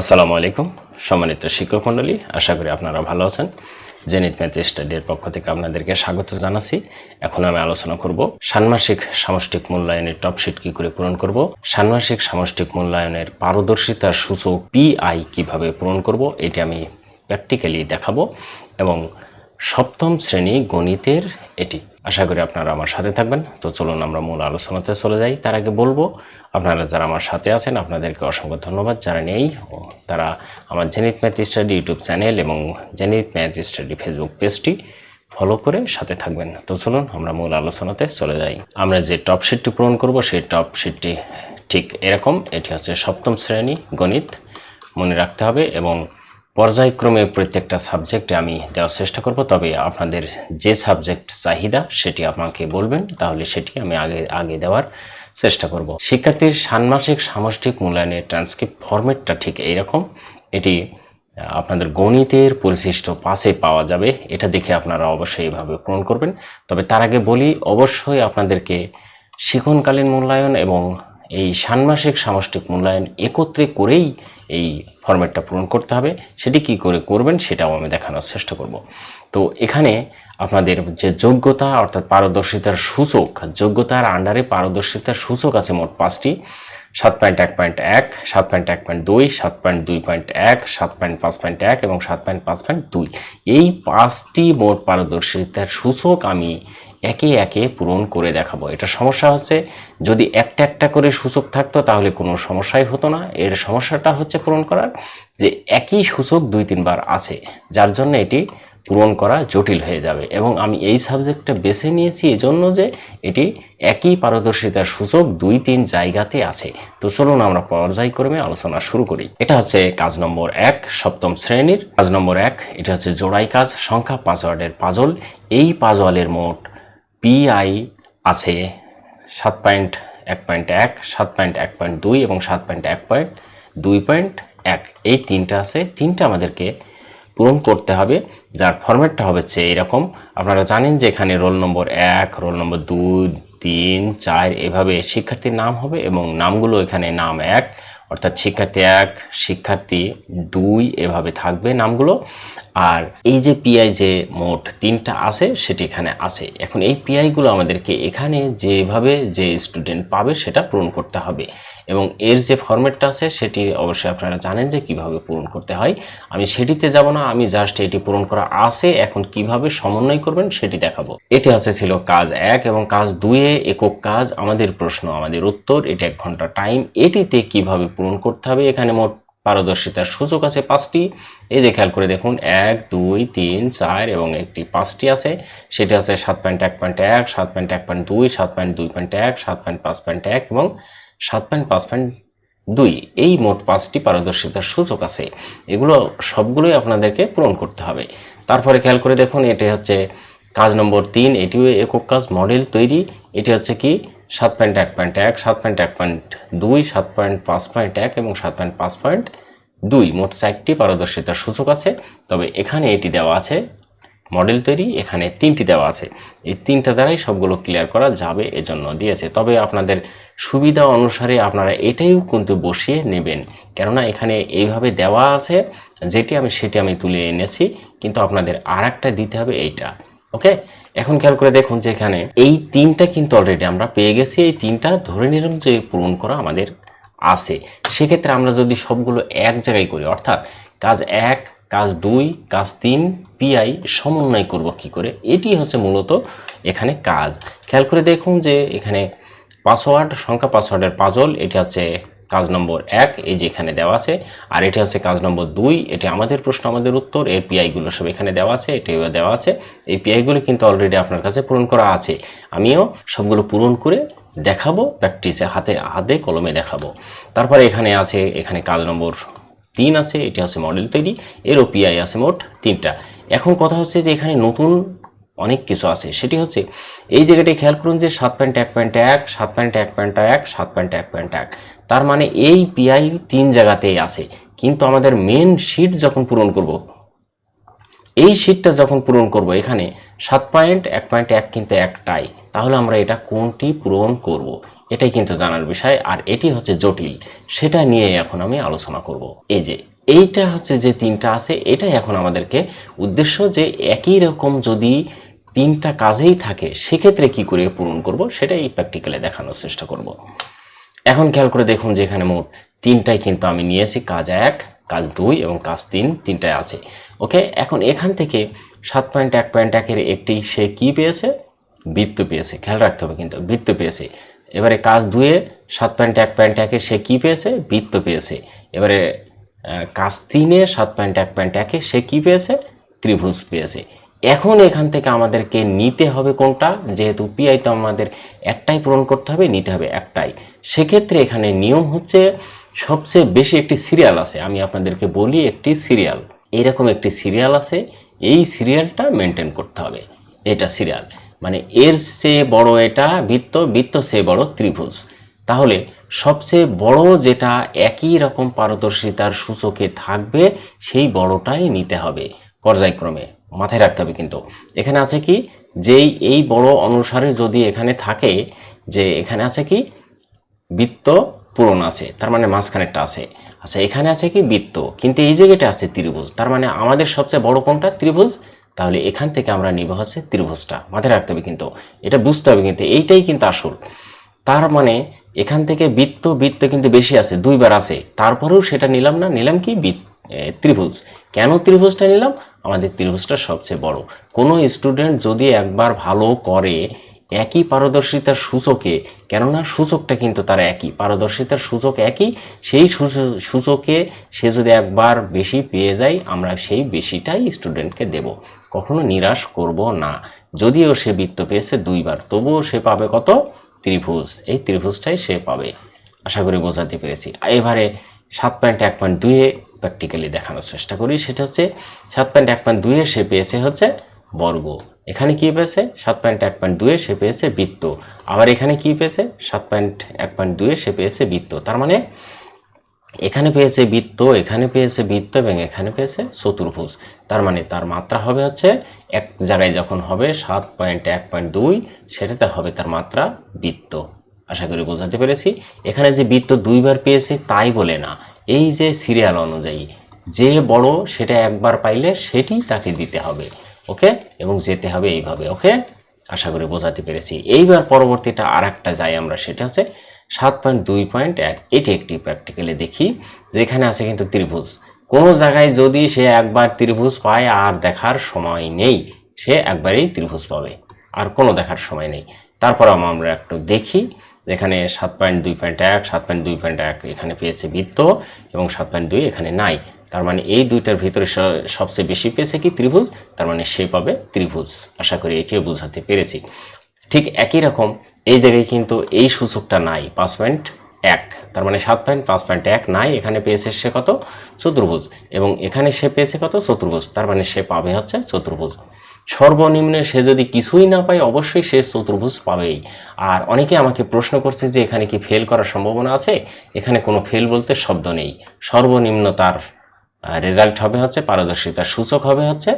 আসসালামু আলাইকুম, সম্মানিত শিক্ষক মণ্ডলী, আশা করি আপনারা ভালো আছেন। জেনিত ম্যাথ স্টাডির পক্ষ থেকে আপনাদেরকে স্বাগত জানাচ্ছি। এখন আমি আলোচনা করব ষান্মাসিক সামষ্টিক মূল্যায়নের টপশিট কি করে পূরণ করব, ষান্মাসিক সামষ্টিক মূল্যায়নের পারদর্শিতার সূচক পিআই কীভাবে পূরণ করব, এটি আমি প্র্যাকটিক্যালি দেখাবো। এবং সপ্তম শ্রেণি গণিতের এটি আশা করি আপনারা আমার সাথে থাকবেন। তো চলুন আমরা মূল আলোচনাতে চলে যাই। তার আগে বলব, আপনারা যারা আমার সাথে আছেন, আপনাদেরকে অসংখ্য ধন্যবাদ। যারা নেই তারা আমার Zenith math study YouTube channel এবং জেনিত ম্যাথ স্টাডি ফেসবুক পেজটি ফলো করে সাথে থাকবেন। তো চলুন আমরা মূল আলোচনাতে চলে যাই। আমরা যে টপ শিটটি পূরণ করব, সেই টপ শিটটি ঠিক এরকম। এটি হচ্ছে সপ্তম শ্রেণি গণিত। মনে রাখতে হবে এবং পর্যায়ক্রমে প্রত্যেকটা সাবজেক্টে আমি দেওয়ার চেষ্টা করব, তবে আপনাদের যে সাবজেক্ট চাহিদা সেটি আমাকে বলবেন, তাহলে সেটি আমি আগে আগে দেওয়ার চেষ্টা করব। শিক্ষার্থীর ষান্মাসিক সামষ্টিক মূল্যায়নের ট্রান্সক্রিপ্ট ফরম্যাটটা ঠিক এইরকম, এটি আপনাদের গণিতের পরিশিষ্ট পাশে পাওয়া যাবে, এটা দেখে আপনারা অবশ্যই এইভাবে পূরণ করবেন। তবে তার আগে বলি, অবশ্যই আপনাদেরকে শিক্ষণকালীন মূল্যায়ন এবং এই ষান্মাসিক সামষ্টিক মূল্যায়ন একত্রে করেই এই ফরম্যাটটা পূরণ করতে হবে। সেটি কি করে করবেন সেটাও আমি দেখানোর চেষ্টা করব। তো এখানে আপনাদের যে যোগ্যতা, অর্থাৎ পারদর্শিতার সূচক, যোগ্যতার আন্ডারে পারদর্শিতার সূচক আছে মোট পাঁচটি। সাত পয়েন্ট এক পয়েন্ট এক, সাত পয়েন্ট এক পয়েন্ট দুই, সাত পয়েন্ট দুই পয়েন্ট এক, সাত পয়েন্ট পাঁচ পয়েন্ট এক এবং সাত পয়েন্ট পাঁচ পয়েন্ট দুই। এই পাঁচটি মোট পারদর্শিতার সূচক আমি একে একে পূরণ করে দেখাবো। এটা সমস্যা হচ্ছে, যদি একটা একটা করে সূচক থাকতো তাহলে কোনো সমস্যাই হতো না। এর সমস্যাটা হচ্ছে পূরণ করার যে একই সূচক দুই তিনবার আছে, যার জন্য এটি পূরণ করা জটিল হয়ে যাবে। এবং আমি এই সাবজেক্টটা বেছে নিয়েছি এজন্য যে এটি একই পারদর্শিতার সূচক দুই তিন জায়গাতে আছে। তো চলুন আমরা পর্যায়ক্রমে আলোচনা শুরু করি। এটা হচ্ছে কাজ নম্বর এক, সপ্তম শ্রেণির। কাজ নম্বর এক, এটা হচ্ছে জোড়াই কাজ, সংখ্যা পাসওয়ার্ডের পাজল। এই পাজলের মোট পিআই আছে সাত পয়েন্ট এক পয়েন্ট এক, সাত পয়েন্ট এক পয়েন্ট দুই এবং সাত পয়েন্ট এক পয়েন্ট দুই পয়েন্ট এক। এই তিনটা আছে। তিনটা আমাদেরকে পূরণ করতে হবে, যার ফরম্যাটটা হচ্ছে এরকম। আপনারা জানেন যে এখানে রোল নম্বর এক, রোল নম্বর দুই, তিন, চার এভাবে শিক্ষার্থীর নাম হবে এবং নামগুলো এখানে নাম এক, অর্থাৎ শিক্ষার্থী এক, শিক্ষার্থী দুই এভাবে থাকবে নামগুলো। আর এই যে পিআই যে মোট তিনটা আছে, সেটি এখানে আছে। এখন এই পিআইগুলো আমাদেরকে এখানে যেভাবে যে স্টুডেন্ট পাবে, সেটা পূরণ করতে হবে। এবং এর যে ফরম্যাটটা আছে, সেটি অবশ্যই আপনারা জানেন যে কীভাবে পূরণ করতে হয়। আমি সেটিতে যাব না, আমি জাস্ট এটি পূরণ করা আছে। এখন কীভাবে সমন্বয় করবেন, সেটি দেখাবো। এটি আছে ছিল কাজ এক এবং কাজ দুয়ে একক কাজ। আমাদের প্রশ্ন, আমাদের উত্তর, এটা এক ঘণ্টা টাইম এটিতে কীভাবে পূরণ করতে হবে? এখানে মোট পারদর্শিতার সুযোগ আছে পাঁচটি। এই যে খেয়াল করে দেখুন, এক, দুই, তিন, চার এবং একটি পাঁচটি আছে। সেটি আছে সাত পয়েন্ট এক পয়েন্ট এক, সাত পয়েন্ট এক পয়েন্ট দুই, সাত পয়েন্ট দুই পয়েন্ট এক, সাত পয়েন্ট পাঁচ পয়েন্ট এক এবং সাত পয়েন্ট পাঁচ পয়েন্ট দুই। এই মোট পাঁচটি পারদর্শিতার সূচক আছে। এগুলো সবগুলোই আপনাদেরকে পূরণ করতে হবে। তারপরে খেয়াল করে দেখুন, এটি হচ্ছে কাজ নম্বর তিন, এটিও একক কাজ মডেল তৈরি। এটি হচ্ছে কি? সাত পয়েন্ট এক পয়েন্ট এক, সাত পয়েন্ট এক পয়েন্ট দুই, সাত পয়েন্ট পাঁচ পয়েন্ট এক এবং সাত পয়েন্ট পাঁচ পয়েন্ট দুই। মোট চারটি পারদর্শিতার সূচক আছে। তবে এখানে এটি দেওয়া আছে, মডেল তৈরি, এখানে তিনটি দেওয়া আছে। এই তিনটা দ্বারাই সবগুলো ক্লিয়ার করা যাবে এজন্য দিয়েছে। তবে আপনাদের সুবিধা অনুসারে আপনারা এটাইও কিন্তু বসিয়ে নেবেন। কেননা এখানে এইভাবে দেওয়া আছে, যেটি আমি সেটি আমি তুলে এনেছি, কিন্তু আপনাদের আর দিতে হবে এইটা। ওকে? এখন খেয়াল করে দেখুন যে এখানে এই তিনটা কিন্তু অলরেডি আমরা পেয়ে গেছি। এই তিনটা ধরে নিলাম যে পূরণ করা আমাদের আছে। সেক্ষেত্রে আমরা যদি সবগুলো এক জায়গায় করি, অর্থাৎ কাজ এক, কাজ দুই, কাজ তিন পিআই সমন্বয় করব কি করে? এটি হচ্ছে মূলত এখানে কাজ। খেয়াল করে দেখুন যে এখানে পাসওয়ার্ড সংখ্যা পাসওয়ার্ডের পাজল এটি হচ্ছে কাজ নম্বর এক, এই যে এখানে দেওয়া আছে, আর এটি হচ্ছে কাজ নম্বর দুই, এটি আমাদের প্রশ্ন, আমাদের উত্তর এর পিআইগুলো সব এখানে দেওয়া আছে, এটিও দেওয়া আছে। এই পিআইগুলো কিন্তু অলরেডি আপনার কাছে পূরণ করা আছে। আমিও সবগুলো পূরণ করে দেখাবো প্র্যাকটিসে হাতে হাতে কলমে দেখাবো। তারপরে এখানে আছে, এখানে কাজ নম্বর তিন আছে, এটি আছে মডেল তৈরি, এরও পিআই আছে মোট তিনটা। এখন কথা হচ্ছে যে এখানে নতুন অনেক কিছু আছে, সেটি হচ্ছে এই জায়গাটি খেয়াল করুন যে সাত পয়েন্ট এক পয়েন্ট এক, সাত পয়েন্ট এক পয়েন্ট এক, সাত পয়েন্ট এক পয়েন্ট এক। তার মানে এই পিআই তিন জায়গাতেই আছে। কিন্তু আমাদের মেন শিট যখন পূরণ করব, এই শীটটা যখন পূরণ করব এখানে সাত পয়েন্ট এক পয়েন্ট এক কিন্তু একটাই। তাহলে আমরা এটা কোনটি পূরণ করব। এটাই কিন্তু জানার বিষয়। আর এটি হচ্ছে জটিল। সেটা নিয়ে এখন আমি আলোচনা করব। এই যে, এইটা হচ্ছে যে তিনটা আছে, এটাই এখন আমাদেরকে উদ্দেশ্য যে একই রকম যদি তিনটা কাজেই থাকে, সেক্ষেত্রে কি করে পূরণ করব, সেটাই প্র্যাকটিক্যালে দেখানোর চেষ্টা করব। এখন খেয়াল করে দেখুন যে এখানে মোট তিনটাই কিন্তু আমি নিয়েছি, কাজ এক, কাজ দুই এবং কাজ তিন তিনটায় আছে। ওকে, এখন এখান থেকে সাত পয়েন্ট এক পয়েন্ট একের একটি সে কি পেয়েছে? বৃত্ত পেয়েছে, খেয়াল রাখতে হবে কিন্তু, বৃত্ত পেয়েছে। এবারে কাজ দুয়ে সাত পয়েন্ট এক পয়েন্ট একে সে কি পেয়েছে? বৃত্ত পেয়েছে। এবারে কাজ তিনে সাত পয়েন্ট এক পয়েন্ট একে সে কি পেয়েছে? ত্রিভুজ পেয়েছে। এখন এখান থেকে আমাদেরকে নিতে হবে কোনটা? যেহেতু পিআই তো আমাদের একটাই পূরণ করতে হবে, নিতে হবে একটাই। সেক্ষেত্রে এখানে নিয়ম হচ্ছে সবচেয়ে বেশি একটি সিরিয়াল আছে। আমি আপনাদেরকে বলি একটি সিরিয়াল এরকম একটি সিরিয়াল আছে, এই সিরিয়ালটা মেনটেন করতে হবে, এটা সিরিয়াল মানে এর চেয়ে বড় এটা বৃত্ত বৃত্ত চেয়ে বড় ত্রিভুজ। তাহলে সবচেয়ে বড় যেটা একই রকম পারদর্শিতার সূচকে থাকবে, সেই বড়টাই নিতে হবে। পর্যায়ক্রমে মাথায় রাখতে হবে কিন্তু। এখানে আছে কি? যেই, এই বড় অনুসারে যদি এখানে থাকে যে এখানে আছে কি? বৃত্ত পূরণ আছে, তার মানে মাঝখানেরটা আছে। আচ্ছা এখানে আছে কি? বৃত্ত। কিন্তু এই জায়গাটা আছে ত্রিভুজ, তার মানে আমাদের সবচেয়ে বড় কোনটা? ত্রিভুজ। তাহলে এখান থেকে আমরা নিব হচ্ছে ত্রিভুজটা। মাথায় রাখতে হবে কিন্তু, এটা বুঝতে হবে কিন্তু, এইটাই কিন্তু আসল। তার মানে এখান থেকে বৃত্ত বৃত্ত কিন্তু বেশি আছে, দুইবার আছে। তারপরেও সেটা নিলাম না, নিলাম কি? ত্রিভুজ। কেন ত্রিভুজটা নিলাম? আমাদের ত্রিভুজটা সবচেয়ে বড়। কোনো স্টুডেন্ট যদি একবার ভালো করে একই পারদর্শিতার সূচকে, কেননা সূচকটা কিন্তু তার একই, পারদর্শিতার সূচক একই, সেই সূচকে সে যদি একবার বেশি পেয়ে যায়, আমরা সেই বেশিটাই স্টুডেন্টকে দেব। কখনো নিরাশ করব না। যদিও সে বৃত্ত পেয়েছে দুইবার, তবুও সে পাবে কত? ত্রিভুজ। এই ত্রিভুজটাই সে পাবে। আশা করি বোঝাতে পেরেছি। এবারে সাত পয়েন্ট এক পয়েন্ট দুইয়ে প্র্যাকটিক্যালি দেখানোর চেষ্টা করি। সেটা হচ্ছে সাত পয়েন্ট এক পয়েন্ট দুইয়ে সে পেয়েছে হচ্ছে বর্গ। এখানে কি পেয়েছে? সাত পয়েন্ট এক পয়েন্ট দুয়ে সে পেয়েছে বৃত্ত। আবার এখানে কি পেয়েছে? সাত পয়েন্ট এক পয়েন্ট দুয়ে সে পেয়েছে বৃত্ত। তার মানে এখানে পেয়েছে বৃত্ত, এখানে পেয়েছে বৃত্ত এবং এখানে পেয়েছে চতুর্ভুজ। তার মানে তার মাত্রা হবে হচ্ছে এক জায়গায় যখন হবে সাত পয়েন্ট এক পয়েন্ট দুই, সেটাতে হবে তার মাত্রা বৃত্ত। আশা করি বোঝাতে পেরেছি। এখানে যে বৃত্ত দুইবার পেয়েছে তাই বলে না। এই যে সিরিয়াল অনুযায়ী, যে বড় সেটা একবার পাইলে সেটি তাকে দিতে হবে, ওকে? এবং যেতে হবে এইভাবে, ওকে? আশা করি বোঝাতে পেরেছি। এইবার পরবর্তীটা আর একটা যাই আমরা, সেটা হচ্ছে সাত পয়েন্ট দুই পয়েন্ট এক। এটি একটি প্র্যাকটিক্যালি দেখি, যেখানে আছে কিন্তু ত্রিভুজ। কোনো জায়গায় যদি সে একবার ত্রিভুজ পায়, আর দেখার সময় নেই, সে একবারেই ত্রিভুজ পাবে, আর কোনো দেখার সময় নেই। তারপর আমরা একটু দেখি যেখানে সাত পয়েন্ট দুই পয়েন্ট এক, সাত পয়েন্ট দুই পয়েন্ট এক এখানে পেয়েছে বৃত্ত এবং সাত পয়েন্ট দুই এখানে নাই। তার মানে এই দুইটার ভিতরে সবচেয়ে বেশি পেয়েছে কি? ত্রিভুজ। তার মানে সে পাবে ত্রিভুজ। আশা করি এটিও বোঝাতে পেরেছি। ঠিক একই রকম এই জায়গায় কিন্তু এই সূচকটা নাই, পাঁচ পয়েন্ট এক। তার মানে সাত পয়েন্ট, পাঁচ পয়েন্ট এক নাই। এখানে পেয়েছে সে কত? চতুর্ভুজ। এবং এখানে সে পেয়েছে কত? চতুর্ভুজ। তার মানে সে পাবে হচ্ছে চতুর্ভুজ। সর্বনিম্নে সে যদি কিছুই না পায়, অবশ্যই সে চতুর্ভুজ পাবেই। আর অনেকে আমাকে প্রশ্ন করছে যে, এখানে কি ফেল করার সম্ভাবনা আছে? এখানে কোনো ফেল বলতে শব্দ নেই। সর্বনিম্ন তার রেজাল্ট হবে হচ্ছে, পারদর্শিতার সূচক হবে হচ্ছে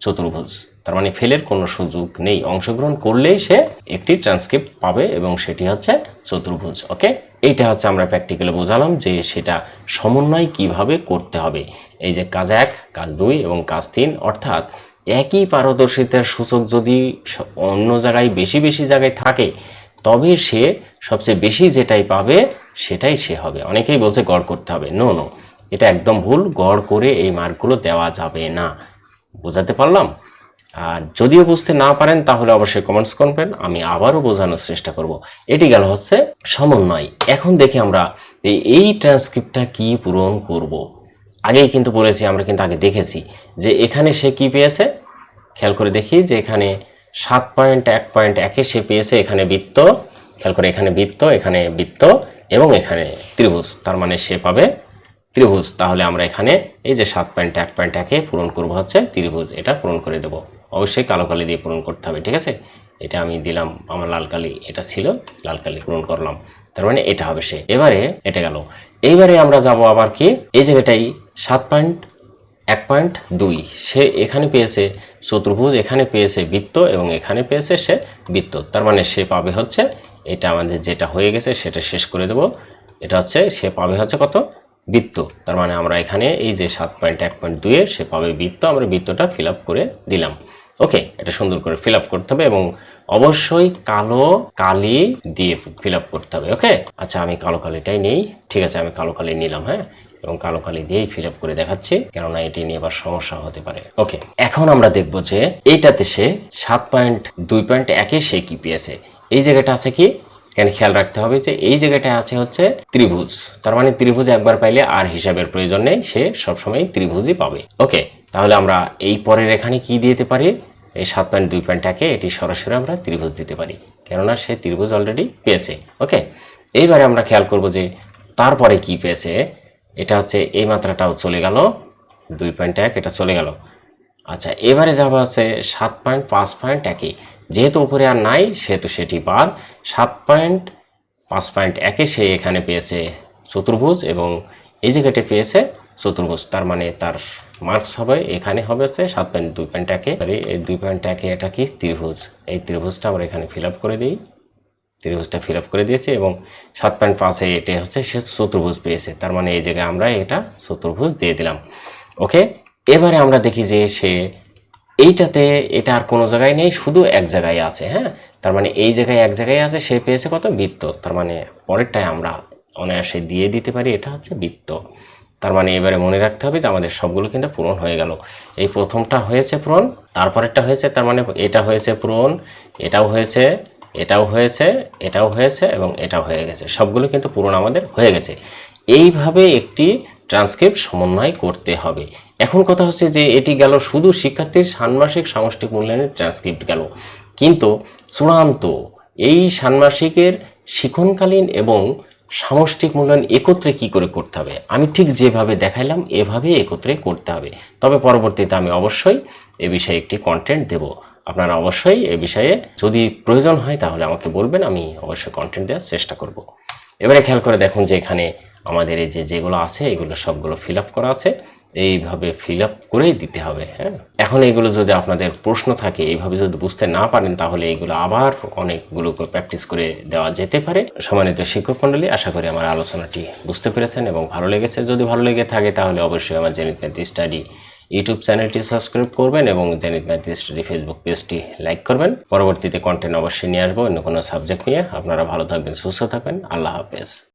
চতুর্ভুজ। তার মানে ফেলের কোনো সুযোগ নেই। অংশগ্রহণ করলেই সে একটি ট্রান্সক্রিপ্ট পাবে এবং সেটি হচ্ছে চতুর্ভুজ ওকে এইটা হচ্ছে আমরা প্র্যাকটিক্যালি বোঝালাম যে সেটা সমন্বয় কীভাবে করতে হবে। এই যে কাজ এক, কাজ দুই এবং কাজ তিন, অর্থাৎ একই পারদর্শিতার সূচক যদি অন্য জায়গায় বেশি বেশি জায়গায় থাকে, তবে সে সবচেয়ে বেশি যেটাই পাবে, সেটাই সে হবে। অনেকেই বলছে গড় করতে হবে। নো নো এটা একদম ভুল। গড় করে এই মার্কগুলো দেওয়া যাবে না। বোঝাতে পারলাম? আর যদিও বুঝতে না পারেন, তাহলে অবশ্যই কমেন্টস করবেন। আমি আবারও বোঝানোর চেষ্টা করব। এটি গেল হচ্ছে সমন্বয়। এখন দেখি আমরা এই- ট্রান্সক্রিপ্টটা কি পূরণ করব। আগেই কিন্তু বলেছি, আমরা কিন্তু আগে দেখেছি যে এখানে সে কি পেয়েছে? খেয়াল করে দেখি যে এখানে সাত পয়েন্ট, এক পয়েন্ট, একে সে পেয়েছে, এখানে বৃত্ত, খেয়াল করে এখানে বৃত্ত এখানে বৃত্ত এবং এখানে ত্রিভুজ, তার মানে সে পাবে ত্রিভুজ। তাহলে আমরা এখানে এই যে সাত পয়েন্ট, এক পয়েন্ট, একে পূরণ করব হচ্ছে ত্রিভুজ, এটা পূরণ করে দেবো। অবশ্যই কালো কালি দিয়ে পূরণ করতে হবে, ঠিক আছে? এটা আমি দিলাম, আমার লাল কালি, এটা ছিল, লাল কালি পূরণ করলাম। তার মানে এটা হবে সে। এবারে এটা গেল। এইবারে আমরা যাব আবার কি? এই জায়গাটাই সাত পয়েন্ট, এক পয়েন্ট, দুই। সে এখানে পেয়েছে চতুর্ভুজ এখানে পেয়েছে বৃত্ত এবং এখানে পেয়েছে সে বৃত্ত। তার মানে সে পাবে হচ্ছে এটা আমাদের যেটা হয়ে গেছে সেটা শেষ করে দেব। এটা হচ্ছে সে পাবে হচ্ছে কত? বৃত্ত। তার মানে আমরা এখানে এই যে সাত পয়েন্ট, এক পয়েন্ট দুইয়ে সে পাবে বৃত্ত। আমরা বৃত্তটা ফিল করে দিলাম। ওকে এটা সুন্দর করে ফিল করতে হবে এবং অবশ্যই কালো কালি দিয়ে ফিল করতে হবে ওকে আচ্ছা আমি কালো কালিটাই নেই। ঠিক আছে, আমি কালো কালি নিলাম হ্যাঁ? এবং কালো কালি দিয়েই ফিল করে দেখাচ্ছি, কেননা এটি নিয়ে আবার সমস্যা হতে পারে। ওকে এখন আমরা দেখব যে এইটাতে সে সাত পয়েন্ট দুই পয়েন্ট একে সে কি পেয়েছে। এই জায়গাটা আছে কি? এখানে খেয়াল রাখতে হবে যে এই জায়গাটা আছে হচ্ছে ত্রিভুজ। তার মানে ত্রিভুজ একবার পাইলে আর হিসাবের প্রয়োজন নেই, সে সবসময় ত্রিভুজই পাবে। ওকে তাহলে আমরা এই পরের এখানে কি দিতে পারি? এই সাত পয়েন্ট দুই পয়েন্ট একে এটি সরাসরি আমরা ত্রিভুজ দিতে পারি। কেননা সে ত্রিভুজ অলরেডি পেয়েছে। ওকে এইবারে আমরা খেয়াল করব যে তারপরে কি পেয়েছে? এটা হচ্ছে এই মাত্রাটাও চলে গেল। দুই পয়েন্ট এক, এটা চলে গেল। আচ্ছা এবারে যাব আছে সাত পয়েন্ট পাঁচ পয়েন্ট একই যেহেতু উপরে আর নাই, সেহেতু সেটি বাদ। সাত পয়েন্ট পাঁচ পয়েন্ট একে সে এখানে পেয়েছে চতুর্ভুজ এবং এই জায়গাটি পেয়েছে চতুর্ভুজ তার মানে তার মার্কস হবে, এখানে হবে হচ্ছে সাত পয়েন্ট দুই পয়েন্ট একে। এই দুই পয়েন্ট একে এটা কি? ত্রিভুজ। এই ত্রিভুজটা আমরা এখানে ফিল আপ করে দিই। ত্রিভুজটা ফিল আপ করে দিয়েছি এবং সাত পয়েন্ট পাঁচে এটা হচ্ছে সে চতুর্ভুজ পেয়েছে। তার মানে এই জায়গায় আমরা এটা চতুর্ভুজ দিয়ে দিলাম। ওকে এবারে আমরা দেখি যে সে এইটাতে এটা আর কোনো জায়গায় নেই, শুধু এক জায়গায় আছে হ্যাঁ? তার মানে এই জায়গায় এক জায়গায় আছে, সে পেয়েছে কত? বৃত্ত। তার মানে পরেরটায় আমরা অনায়াসে দিয়ে দিতে পারি, এটা হচ্ছে বৃত্ত। তার মানে এবারে মনে রাখতে হবে যে আমাদের সবগুলো কিন্তু পূরণ হয়ে গেল। এই প্রথমটা হয়েছে পূরণ, তারপরেরটা হয়েছে, তার মানে এটা হয়েছে পূরণ, এটাও হয়েছে এটাও হয়েছে এটাও হয়েছে এবং এটাও হয়ে গেছে। সবগুলো কিন্তু পূরণ আমাদের হয়ে গেছে। এইভাবে একটি ট্রান্সক্রিপ্ট সমন্বয় করতে হবে। এখন কথা হচ্ছে যে এটি গেল, শুধু শিক্ষার্থীর ষান্মাসিক সামষ্টিক মূল্যায়নের ট্রান্সক্রিপ্ট গেল। কিন্তু চূড়ান্ত এই ষান্মাসিকের শিক্ষণকালীন এবং সামষ্টিক মূল্যায়ন একত্রে কি করে করতে হবে? আমি ঠিক যেভাবে দেখাইলাম এভাবে একত্রে করতে হবে। তবে পরবর্তীতে আমি অবশ্যই এ বিষয়ে একটি কন্টেন্ট দেব। আপনারা অবশ্যই এ বিষয়ে যদি প্রয়োজন হয় তাহলে আমাকে বলবেন, আমি অবশ্যই কন্টেন্ট দেওয়ার চেষ্টা করব। এবারে খেয়াল করে দেখুন যে এখানে আমাদের এই যে যেগুলো আছে, এগুলো সবগুলো ফিল আপ করা আছে। এইভাবে ফিল আপ করেই দিতে হবে হ্যাঁ? এখন এগুলো যদি আপনাদের প্রশ্ন থাকে, এইভাবে যদি বুঝতে না পারেন, তাহলে এইগুলো আবার অনেকগুলো প্র্যাকটিস করে দেওয়া যেতে পারে। সম্মানিত শিক্ষক মণ্ডলী, আশা করি আমার আলোচনাটি বুঝতে পেরেছেন এবং ভালো লেগেছে। যদি ভালো লেগে থাকে, তাহলে অবশ্যই আমার জেনিত স্টাডি ইউটিউব চ্যানেলটি সাবস্ক্রাইব করবেন এবং জেনিত ম্যাথ স্টাডি ফেসবুক পেজটি লাইক করবেন। পরবর্তীতে কন্টেন্ট অবশ্যই নিয়ে আসব। অন্য কোনো সাবজেক্ট নিয়ে। আপনারা ভালো থাকবেন, সুস্থ থাকবেন। আল্লাহ হাফেজ।